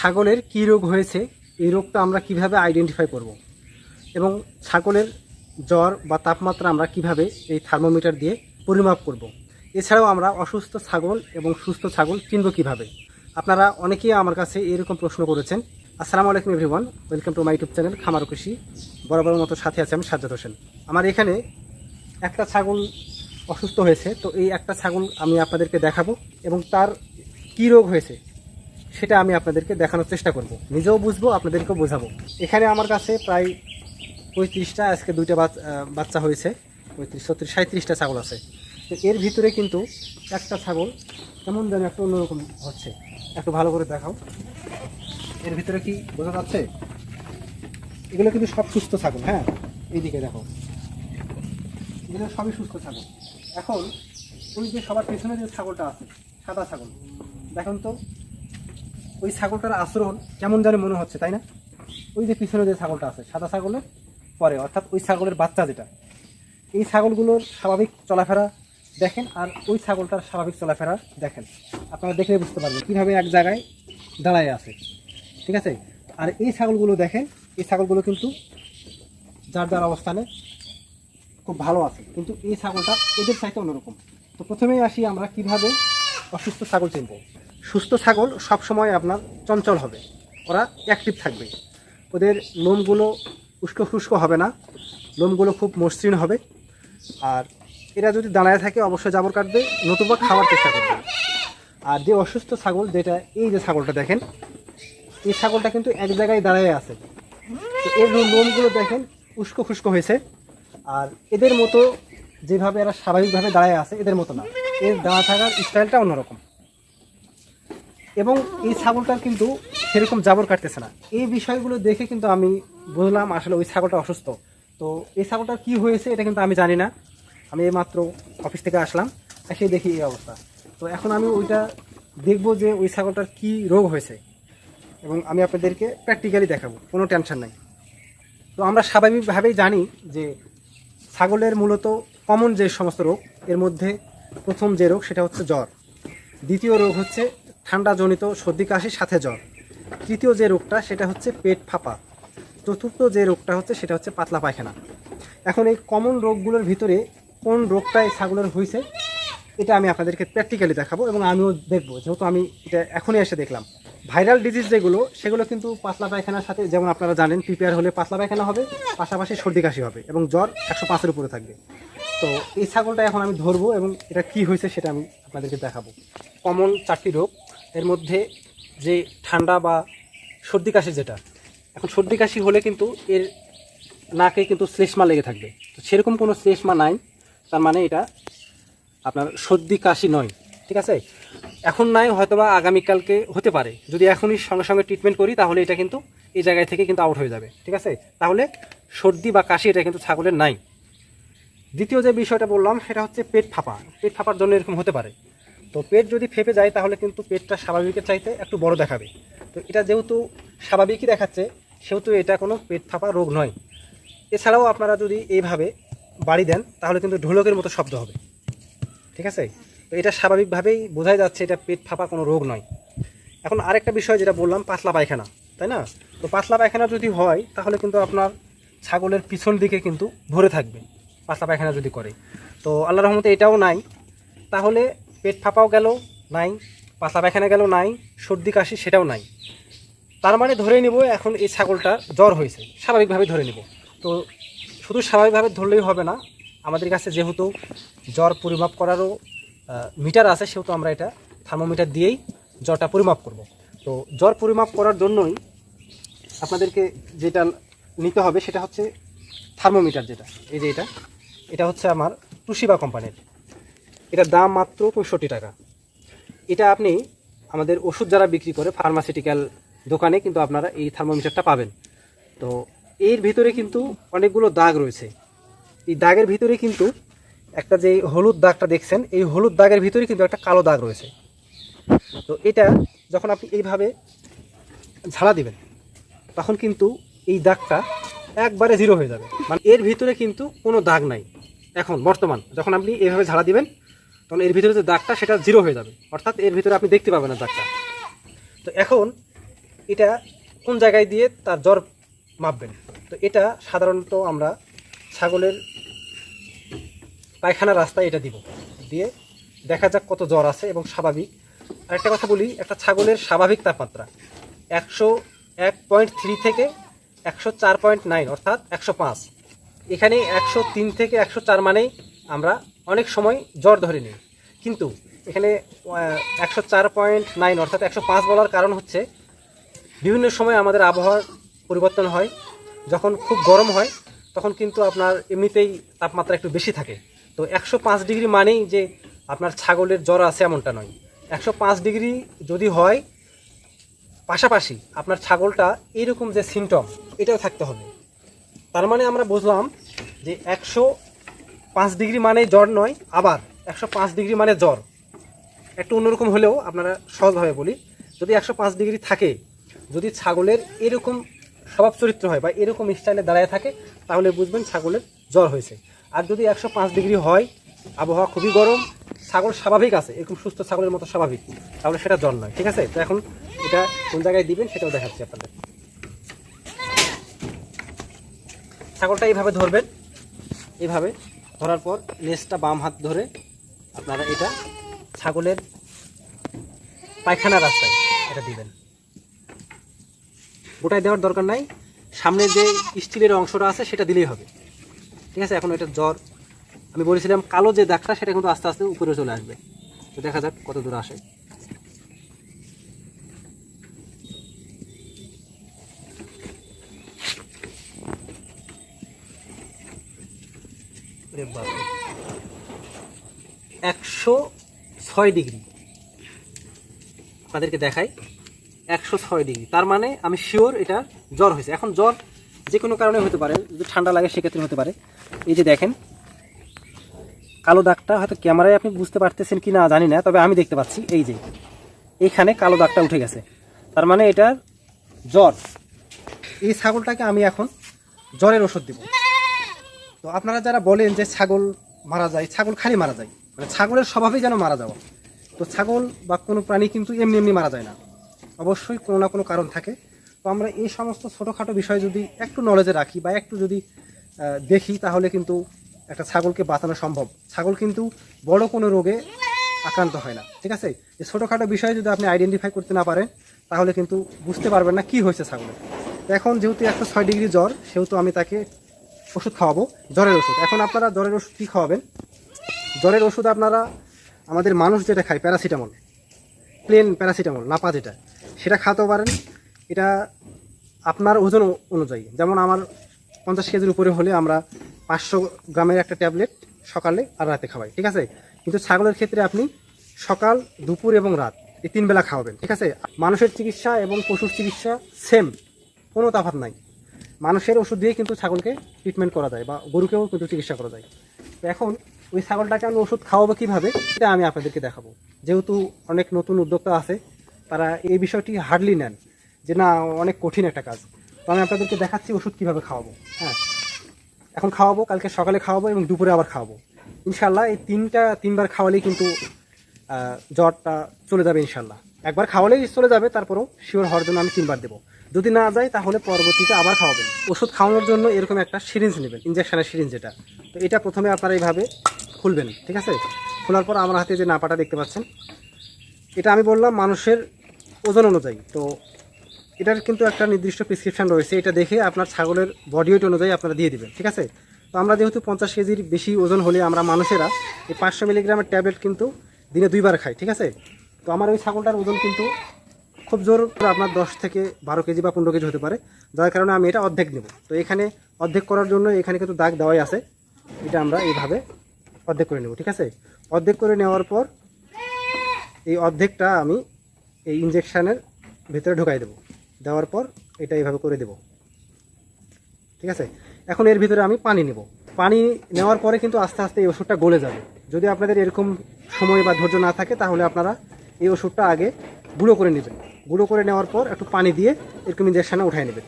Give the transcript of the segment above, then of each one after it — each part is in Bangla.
ছাগলের কী রোগ হয়েছে, এই রোগটা আমরা কীভাবে আইডেন্টিফাই করব? এবং ছাগলের জ্বর বা তাপমাত্রা আমরা কীভাবে এই থার্মোমিটার দিয়ে পরিমাপ করব? এছাড়াও আমরা অসুস্থ ছাগল এবং সুস্থ ছাগল চিনব কীভাবে? আপনারা অনেকেই আমার কাছে এরকম প্রশ্ন করেছেন। আসসালামু আলাইকুম everyone welcome to my YouTube channel খামার কৃষি বরাবর মতো সাথে আছে আমি সাজ্জাদ হোসেন। আমার এখানে একটা ছাগল অসুস্থ হয়েছে, তো এই একটা ছাগল আমি আপনাদেরকে দেখাবো এবং তার কী রোগ হয়েছে সেটা আমি আপনাদেরকে দেখানোর চেষ্টা করব। নিজেও বুঝব, আপনাদেরকেও বোঝাবো। এখানে আমার কাছে প্রায় পঁয়ত্রিশটা, আজকে দুইটা বাচ- বাচ্চা হয়েছে। পঁয়ত্রিশ, ছত্রিশ সাঁত্রিশটা ছাগল আছে। তো এর ভিতরে কিন্তু একটা ছাগল কেমন যেন একটা অন্যরকম হচ্ছে। একটু ভালো করে দেখাও। এর ভিতরে কি বোঝা যাচ্ছে? এগুলো কিন্তু সব সুস্থ ছাগল হ্যাঁ? এইদিকে দেখো। এগুলো সবই সুস্থ ছাগল। এখন ওই যে সবার পেছনে যে ছাগলটা আছে, সাদা ছাগল, দেখুন তো। ওই ছাগলটার আচরণ কেমন জানি মনে হচ্ছে, তাই না? ওই যে পিছনে যে ছাগলটা আছে, সাদা ছাগলের পরে, অর্থাৎ ওই ছাগলের বাচ্চা যেটা। এই ছাগলগুলোর স্বাভাবিক চলাফেরা দেখেন আর ওই ছাগলটার স্বাভাবিক চলাফেরা দেখেন। আপনারা দেখলে বুঝতে পারবেন কীভাবে এক জায়গায় দাঁড়ায় আছে। ঠিক আছে? আর এই ছাগলগুলো দেখেন, এই ছাগলগুলো কিন্তু যার যার অবস্থানে খুব ভালো আছে। কিন্তু এই ছাগলটা এদের চাইতে অন্যরকম। তো প্রথমেই আসি আমরা কীভাবে অসুস্থ ছাগল চিনব। সুস্থ ছাগল সবসময় আপনার চঞ্চল হবে। ওরা অ্যাক্টিভ থাকবে। ওদের লোমগুলো উস্কো ফুস্কো হবে না। লোমগুলো খুব মসৃণ হবে। আর এরা যদি দাঁড়ায় থাকে, অবশ্যই জাবর কাটবে, নতুবা খাওয়ার চেষ্টা করবে। আর যে অসুস্থ ছাগল, যেটা এই যে ছাগলটা দেখেন, এই ছাগলটা কিন্তু এক জায়গায় দাঁড়ায় আছে। তো এর লোমগুলো দেখেন উস্কো খুস্কো হয়েছে। আর এদের মতো যেভাবে এরা স্বাভাবিকভাবে দাঁড়ায় আছে, এদের মতো না। এর দাঁড়া থাকার স্টাইলটা অন্যরকম। এবং এই ছাগলটার কিন্তু সেরকম জাবর কাটতেছে না। এই বিষয়গুলো দেখে কিন্তু আমি বুঝলাম আসলে ওই ছাগলটা অসুস্থ। তো এই ছাগলটার কি হয়েছে এটা কিন্তু আমি জানি না। আমি এইমাত্র অফিস থেকে আসলাম, এসে দেখি এই অবস্থা। তো এখন আমি ওইটা দেখব যে ওই ছাগলটার কি রোগ হয়েছে এবং আমি আপনাদেরকে প্র্যাকটিক্যালি দেখাবো, কোনো টেনশন নাই। তো আমরা স্বাভাবিকভাবেই জানি যে ছাগলের মূলত কমন যে সমস্ত রোগ, এর মধ্যে প্রথম যে রোগ সেটা হচ্ছে জ্বর। দ্বিতীয় রোগ হচ্ছে ঠান্ডাজনিত সর্দি কাশির সাথে জ্বর। তৃতীয় যে রোগটা, সেটা হচ্ছে পেট ফাঁপা। চতুর্থ যে রোগটা হচ্ছে, সেটা হচ্ছে পাতলা পায়খানা। এখন এই কমন রোগগুলোর ভিতরে কোন রোগটা এই ছাগলের হয়েছে এটা আমি আপনাদেরকে প্র্যাকটিক্যালি দেখাবো এবং আমিও দেখব। যেহেতু আমি এটা এখনই এসে দেখলাম। ভাইরাল ডিজিজ যেগুলো, সেগুলো কিন্তু পাতলা পায়খানার সাথে, যেমন আপনারা জানেন প্রিপেয়ার হলে পাতলা পায়খানা হবে, পাশাপাশি সর্দি, কাশি হবে এবং জ্বর একশো পাঁচের উপরে থাকবে। তো এই ছাগলটা এখন আমি ধরবো এবং এটা কি হয়েছে সেটা আমি আপনাদেরকে দেখাবো। কমন চারটি রোগ। এর মধ্যে যে ঠান্ডা বা সর্দি কাশি যেটা, এখন সর্দি কাশি হলে কিন্তু এর নাকে কিন্তু শ্লেষ্মা লেগে থাকবে। তো সেরকম কোনো শ্লেষ্মা নাই, তার মানে এটা আপনার সর্দি কাশি নয়, ঠিক আছে? এখন নাই, হয়তোবা আগামীকালকে হতে পারে। যদি এখনই সঙ্গে সঙ্গে ট্রিটমেন্ট করি, তাহলে এটা কিন্তু এই জায়গায় থেকে কিন্তু আউট হয়ে যাবে, ঠিক আছে? তাহলে সর্দি বা কাশি এটা কিন্তু ছাগলের নাই। দ্বিতীয় যে বিষয়টা বললাম, সেটা হচ্ছে পেট ফাঁপা। পেট ফাঁপার জন্য এরকম হতে পারে। তো পেট যদি ফেপে যায়, তাহলে কিন্তু পেটটা স্বাভাবিকের চাইতে একটু বড় দেখাবে। তো এটা যেহেতু স্বাভাবিকই দেখাচ্ছে, সেহেতু এটা কোনো পেট ফাঁপা রোগ নয়। এছাড়াও আপনারা যদি এইভাবে বাড়ি দেন, তাহলে কিন্তু ঢোলকের মতো শব্দ হবে। ঠিক আছে? তো এটা স্বাভাবিকভাবেই বোঝাই যাচ্ছে, এটা পেট ফাঁপা কোনো রোগ নয়। এখন আরেকটা বিষয় যেটা বললাম, পাতলা পায়খানা, তাই না? তো পাতলা পায়খানা যদি হয়, তাহলে কিন্তু আপনার ছাগলের পিছন দিকে কিন্তু ভরে থাকবে, পাতলা পায়খানা যদি করে। তো আল্লাহ রহমতে এটাও নাই। তাহলে পেট ফাঁপাও গেল, নাই। পাতলা পায়খানা গেল, নাই। সর্দি কাশি সেটাও নাই। তার মানে ধরে নিব এখন এই ছাগলটা জ্বর হয়েছে। স্বাভাবিকভাবে ধরে নিব। তো শুধু স্বাভাবিকভাবে ধরলেই হবে না, আমাদের কাছে যেহেতু জ্বর পরিমাপ করারও মিটার আছে, সেহেতু আমরা এটা থার্মোমিটার দিয়েই জ্বরটা পরিমাপ করব। তো জ্বর পরিমাপ করার জন্যই আপনাদেরকে যেটা নিতে হবে, সেটা হচ্ছে থার্মোমিটার যেটা। এই যে এটা এটা হচ্ছে আমার টুশিবা কোম্পানির। এটার দাম মাত্র পঁয়ষট্টি টাকা। এটা আপনি আমাদের ওষুধ যারা বিক্রি করে ফার্মাসিউটিক্যাল দোকানে কিন্তু আপনারা এই থার্মোমিটারটা পাবেন। তো এর ভিতরে কিন্তু অনেকগুলো দাগ রয়েছে। এই দাগের ভিতরে কিন্তু একটা যে হলুদ দাগটা দেখছেন, এই হলুদ দাগের ভিতরে কিন্তু একটা কালো দাগ রয়েছে। তো এটা যখন আপনি এইভাবে ঝাড়া দিবেন, তখন কিন্তু এই দাগটা একবারে জিরো হয়ে যাবে। মানে এর ভিতরে কিন্তু কোনো দাগ নাই, এখন বর্তমান। যখন আপনি এইভাবে ঝাড়া দিবেন তখন এর ভিতরে যে দাগটা, সেটা জিরো হয়ে যাবে। অর্থাৎ এর ভিতরে আপনি দেখতে পাবেন না দাগটা। তো এখন এটা কোন জায়গায় দিয়ে তার জ্বর মাপবেন? তো এটা সাধারণত আমরা ছাগলের পায়খানা রাস্তায় এটা দিব। দিয়ে দেখা যাক কত জ্বর আছে এবং স্বাভাবিক। আরেকটা কথা বলি, একটা ছাগলের স্বাভাবিক তাপমাত্রা একশো এক পয়েন্ট থ্রি থেকে একশো চার পয়েন্ট নাইন অর্থাৎ একশো পাঁচ। এখানে একশো তিন থেকে একশো চার মানেই আমরা অনেক সময় জ্বর ধরে নিই কিন্তু এখানে একশো চার পয়েন্ট নাইন অর্থাৎ একশো পাঁচ বলার কারণ হচ্ছে, বিভিন্ন সময় আমাদের আবহাওয়ার পরিবর্তন হয়। যখন খুব গরম হয়, তখন কিন্তু আপনার এমনিতেই তাপমাত্রা একটু বেশি থাকে। তো একশো পাঁচ ডিগ্রি মানেই যে আপনার ছাগলের জ্বর আছে এমনটা নয়। একশো পাঁচ ডিগ্রি যদি হয়, পাশাপাশি আপনার ছাগলটা এইরকম যে সিমটম এটাও থাকতে হবে। তার মানে আমরা বুঝলাম যে একশো পাঁচ ডিগ্রি মানে জ্বর নয়, আবার একশো পাঁচ ডিগ্রি মানে জ্বর। একটু অন্যরকম হলেও আপনারা সহজভাবে বলি, যদি একশো পাঁচ ডিগ্রি থাকে, যদি ছাগলের এরকম স্বভাব চরিত্র হয় বা এরকম স্টাইলে দাঁড়ায় থাকে, তাহলে বুঝবেন ছাগলের জ্বর হয়েছে। আর যদি একশো পাঁচ ডিগ্রি হয়, আবহাওয়া খুবই গরম, ছাগল স্বাভাবিক আছে, এরকম সুস্থ ছাগলের মতো স্বাভাবিক, তাহলে সেটা জ্বর নয়, ঠিক আছে? তো এখন এটা কোন জায়গায় দিবেন সেটাও দেখাচ্ছি আপনাদের। ছাগলটা এইভাবে ধরবেন, এইভাবে ধরার পর লেজটা বাম হাত ধরে আপনারা এটা ছাগলের পায়খানা রাস্তায় এটা দিবেন। গোটায় দেওয়ার দরকার নাই। সামনে যে স্টিলের অংশটা আছে সেটা দিলেই হবে। ঠিক আছে? এখন এটা জ্বর। আমি বলেছিলাম কালো যে দাগটা সেটা কিন্তু আস্তে আস্তে উপরে চলে আসবে। তো দেখা যাক কত দূর আসে। একশো ছয় ডিগ্রি। আপনাদেরকে দেখাই, একশো ছয় ডিগ্রি। তার মানে আমি শিওর এটা জ্বর হয়েছে। এখন জ্বর যে কোনো কারণে হতে পারে, যদি ঠান্ডা লাগে সেক্ষেত্রে হতে পারে। এই যে দেখেন, কালো দাগটা হয়তো ক্যামেরায় আপনি বুঝতে পারতেছেন কি না জানি না, তবে আমি দেখতে পাচ্ছি, এই যে এইখানে কালো দাগটা উঠে গেছে। তার মানে এটার জ্বর। এই ছাগলটাকে আমি এখন জ্বরের ওষুধ দিব। তো আপনারা যারা বলেন যে ছাগল মারা যায়, ছাগল খালি মারা যায় মানে ছাগলের স্বভাবেই যেন মারা যাওয়া, তো ছাগল বা কোনো প্রাণী কিন্তু এমনি এমনি মারা যায় না। অবশ্যই কোনো না কোনো কারণ থাকে। তো আমরা এই সমস্ত ছোটোখাটো বিষয় যদি একটু নলেজে রাখি বা একটু যদি দেখি তাহলে কিন্তু একটা ছাগলকে বাঁচানো সম্ভব। ছাগল কিন্তু বড় কোনো রোগে আক্রান্ত হয় না, ঠিক আছে? এই ছোটোখাটো বিষয়ে যদি আপনি আইডেন্টিফাই করতে না পারেন, তাহলে কিন্তু বুঝতে পারবেন না কি হয়েছে ছাগলের এখন যেহেতু একশো ছয় ডিগ্রি জ্বর, সেহেতু আমি তাকে ওষুধ খাওয়াবো, জ্বরের ওষুধ। এখন আপনারা জ্বরের ওষুধ কী খাওয়াবেন? জ্বরের ওষুধ আপনারা আমাদের মানুষ যেটা খায়, প্যারাসিটামল। প্লেন প্যারাসিটামল নাপা যেটা, সেটা খাওয়াতে পারেন। এটা আপনার ওজন অনুযায়ী, যেমন আমার পঞ্চাশ কেজির উপরে হলে আমরা পাঁচশো গ্রামের একটা ট্যাবলেট সকালে আর রাতে খাওয়াই, ঠিক আছে? কিন্তু ছাগলের ক্ষেত্রে আপনি সকাল, দুপুর এবং রাত এই তিন বেলা খাওয়াবেন, ঠিক আছে? মানুষের চিকিৎসা এবং পশুর চিকিৎসা সেম কোনো তফাৎ নাই। মানুষের ওষুধ দিয়ে কিন্তু ছাগলকে ট্রিটমেন্ট করা যায় বা গরুকেও কিন্তু চিকিৎসা করা যায়। তো এখন ওই ছাগলটাকে আমি ওষুধ খাওয়াবো কীভাবে, সেটা আমি আপনাদেরকে দেখাবো। যেহেতু অনেক নতুন উদ্যোক্তা আছে, তারা এই বিষয়টি হার্ডলি নেন যে না, অনেক কঠিন একটা কাজ। তো আমি আপনাদেরকে দেখাচ্ছি ওষুধ কীভাবে খাওয়াবো হ্যাঁ। এখন খাওয়াবো, কালকে সকালে খাওয়াবো এবং দুপুরে আবার খাওয়াবো। ইনশাল্লাহ এই তিনটা, তিনবার খাওয়ালেই কিন্তু জ্বরটা চলে যাবে ইনশাল্লাহ একবার খাওয়ালেই চলে যাবে, তারপরেও শিওর হওয়ার জন্য আমি তিনবার দেবো। যদি না যায়, তাহলে পরবর্তীতে আবার খাওয়াবেন। ওষুধ খাওয়ানোর জন্য এরকম একটা সিরিঞ্জ নেবেন ইঞ্জেকশনের সিরিঞ্জ যেটা। তো এটা প্রথমে আপনারা এইভাবে খুলবেন, ঠিক আছে? খোলার পর আমার হাতে যে নাপাটা দেখতে পাচ্ছেন, এটা আমি বললাম মানুষের ওজন অনুযায়ী। তো এটার কিন্তু একটা নির্দিষ্ট প্রেসক্রিপশন রয়েছে, এটা দেখে আপনার ছাগলের বডি ওয়েট অনুযায়ী আপনারা দিয়ে দেবেন, ঠিক আছে? তো আমরা যেহেতু পঞ্চাশ কেজির বেশি ওজন হলে আমরা মানুষেরা এই পাঁচশো মিলিগ্রামের ট্যাবলেট কিন্তু দিনে দুইবার খাই, ঠিক আছে? তো আমার ওই ছাগলটার ওজন কিন্তু খুব জোর আপনার দশ থেকে বারো কেজি বা পনেরো কেজি হতে পারে। যার কারণে আমি এটা অর্ধেক নেব। তো এখানে অর্ধেক করার জন্য এখানে কিন্তু দাগ দেওয়াই আছে। এটা আমরা এইভাবে অর্ধেক করে নেব, ঠিক আছে? অর্ধেক করে নেওয়ার পর এই অর্ধেকটা আমি এই ইঞ্জেকশানের ভিতরে ঢোকাই দেবো। দেওয়ার পর এটা এইভাবে করে দেব। ঠিক আছে? এখন এর ভিতরে আমি পানি নেব। পানি নেওয়ার পরে কিন্তু আস্তে আস্তে এই ওষুধটা গলে যাবে। যদি আপনাদের এরকম সময় বা ধৈর্য না থাকে, তাহলে আপনারা এই ওষুধটা আগে গুঁড়ো করে নেবেন। গুঁড়ো করে নেওয়ার পর একটু পানি দিয়ে এরকম ইঞ্জেকশানে উঠাই নেবেন।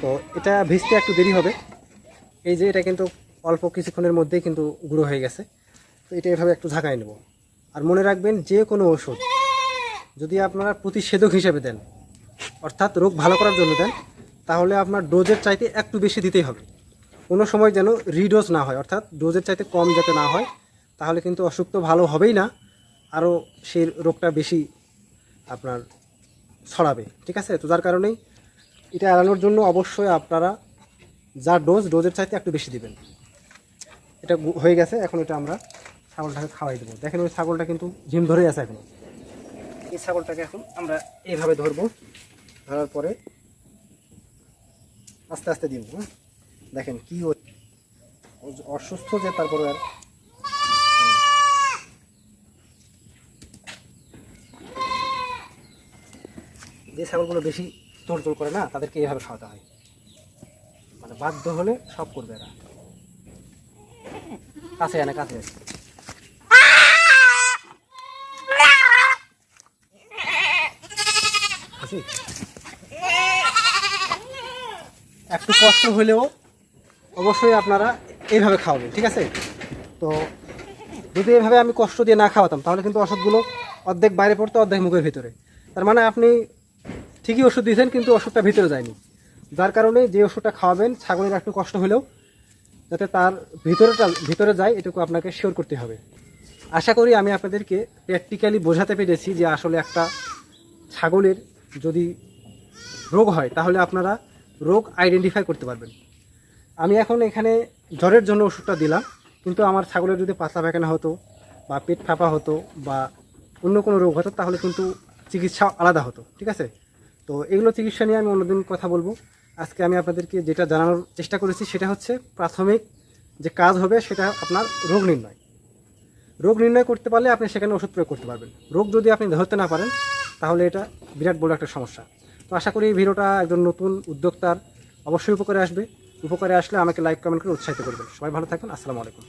তো এটা ভিজতে একটু দেরি হবে। এই যে এটা কিন্তু অল্প কিছুক্ষণের মধ্যেই কিন্তু গুঁড়ো হয়ে গেছে। তো এটা এভাবে একটু ঝাঁকাই নেব। আর মনে রাখবেন, যে কোনো ওষুধ যদি আপনারা প্রতিষেধক হিসেবে দেন, অর্থাৎ রোগ ভালো করার জন্য দেন, তাহলে আপনার ডোজের চাইতে একটু বেশি দিতেই হবে। কোনো সময় যেন রিডোজ না হয়, অর্থাৎ ডোজের চাইতে কম যাতে না হয়, তাহলে কিন্তু অসুখ তো ভালো হবেই না। আরও সেই রোগটা বেশি আপনার ছড়াবে, ঠিক আছে? তো যার কারণেই এটা এড়ানোর জন্য অবশ্যই আপনারা যা ডোজ ডোজের চাইতে একটু বেশি দিবেন। এটা হয়ে গেছে, এখন এটা আমরা ছাগলটাকে খাওয়াই দেবো। দেখেন ওই ছাগলটা কিন্তু ঝিম ধরে আছে এখন। এই ছাগলটাকে এখন আমরা এইভাবে ধরবো, ধরার পরে আস্তে আস্তে দিব হ্যাঁ? দেখেন কি অসুস্থ যে তারপরে আর যে ছাগলগুলো বেশি তোড় করে না, তাদেরকে এইভাবে খাওয়াতে হয় মানে বাধ্য হলে সব করবে এরা কাছে আনে কাছে। আছি? একটু কষ্ট হলেও অবশ্যই আপনারা এইভাবে খাওয়াবেন, ঠিক আছে তো যদি এভাবে আমি কষ্ট দিয়ে না খাওয়াতাম, তাহলে কিন্তু ওষুধগুলো অর্ধেক বাইরে পড়তো, অর্ধেক মুখের ভিতরে তার মানে আপনি ঠিকই ওষুধ দিয়েছেন, কিন্তু ওষুধটা ভিতরে যায়নি। যার কারণে যে ওষুধটা খাওয়াবেন, ছাগলের একটু কষ্ট হলেও যাতে তার ভিতরেটা, ভিতরে যায়, এটুকু আপনাকে শিওর করতে হবে। আশা করি আমি আপনাদেরকে প্র্যাকটিক্যালি বোঝাতে পেরেছি যে আসলে একটা ছাগলের যদি রোগ হয়, তাহলে আপনারা রোগ আইডেন্টিফাই করতে পারবেন। আমি এখন এখানে জ্বরের জন্য ওষুধটা দিলাম, কিন্তু আমার ছাগলের যদি পাতলা পায়খানা হতো বা পেট ফাঁপা হতো বা অন্য কোনো রোগ হতো, তাহলে কিন্তু চিকিৎসা আলাদা হতো, ঠিক আছে? তো এগুলো চিকিৎসা নিয়ে আমি অন্যদিন কথা বলব। আজকে আমি আপনাদেরকে যেটা জানানোর চেষ্টা করেছি সেটা হচ্ছে প্রাথমিক যে কাজ হবে সেটা আপনার রোগ নির্ণয়। রোগ নির্ণয় করতে পারলে আপনি সেখানে ওষুধ প্রয়োগ করতে পারবেন। রোগ যদি আপনি ধরতে না পারেন, তাহলে এটা বিরাট বড় একটা সমস্যা। তো আশা করি এই ভিডিওটা একজন নতুন উদ্যোক্তার অবশ্যই উপকারে আসবে। উপকারে আসলে আমাকে লাইক কমেন্ট করে উৎসাহিত করবেন। সবাই ভালো থাকবেন। আসসালামু আলাইকুম।